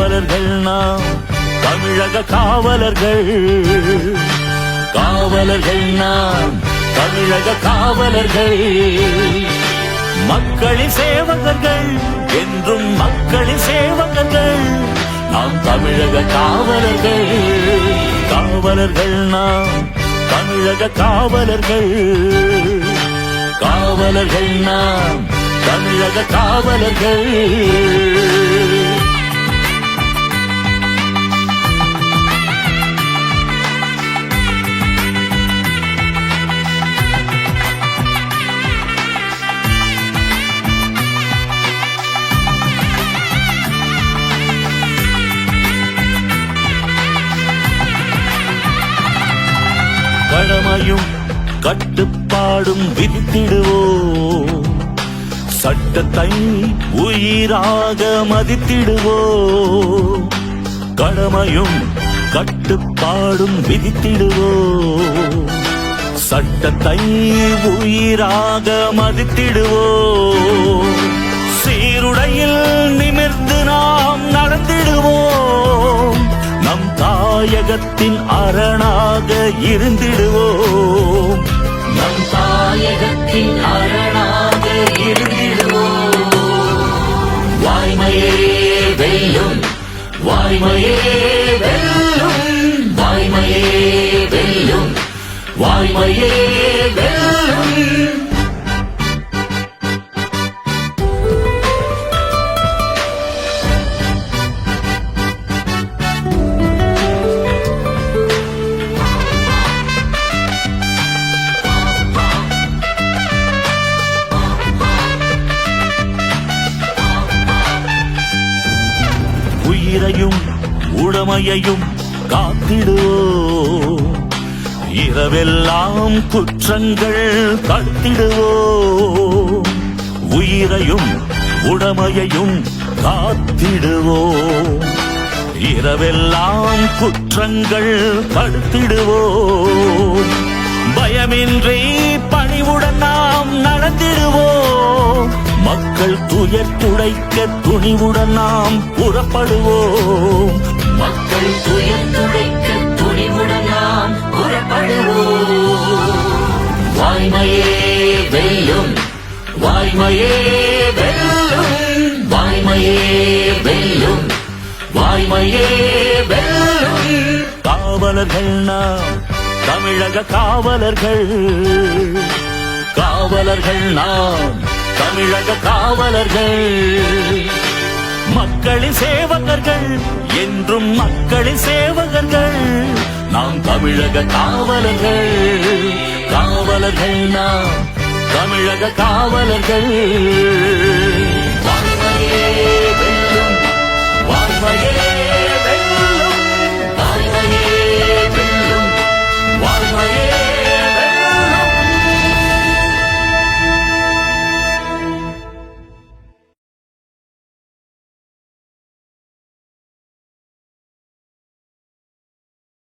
காவலர்கள் நாம் தமிழக காவலர்கள். காவலர்கள் நாம் தமிழக காவலர்கள். மக்களின் சேவகர்கள் என்றும் மக்களின் சேவகர்கள். நாம் தமிழக காவலர்கள். காவலர்கள் நாம் தமிழக காவலர்கள். காவலர்கள் நாம் தமிழக காவலர்கள். கடமையும் கட்டுப்பாடும் வித்திடுவோம் சட்டத்தை உயிராக மதித்திடுவோம் கடமையும் கட்டுப்பாடும் விதித்திடுவோம் சட்டத்தை உயிராக மதித்திடுவோம் சீருடையில் நிமிர்ந்து நாம் தாயகத்தின் அரணாக இருந்திடுவோம். நம் தாயகத்தின் அரணாக இருந்திடுவோம். வாய்மையே வெல்லும் வாய்மையே வெல்லும் வாய்மையே வெல்லும் வாய்மையே உயிரையும் உடமையையும் காத்திடுவோ இரவெல்லாம் குற்றங்கள் தடுத்திடுவோம் உயிரையும் உடமையையும் காத்திடுவோ இரவெல்லாம் குற்றங்கள் தடுத்திடுவோம் துயர் துடைக்க துணிவுடன் நாம் புறப்படுவோம். மக்கள் துயர் துடைக்க துணிவுடன் நாம் புறப்படுவோம். வாய்மையே வெல்லும் வாய்மையே வெல்லும் வாய்மையே வெல்லும் வாய்மையே வெல்லும். காவலர்கள் நாம் தமிழக காவலர்கள். காவலர்கள் நாம் தமிழக காவலர்கள் மக்களின் சேவகர்கள் என்றும் மக்களின் சேவகர்கள். நாம் தமிழக காவலர்கள் காவலர்கள் நாம் தமிழக காவலர்கள்.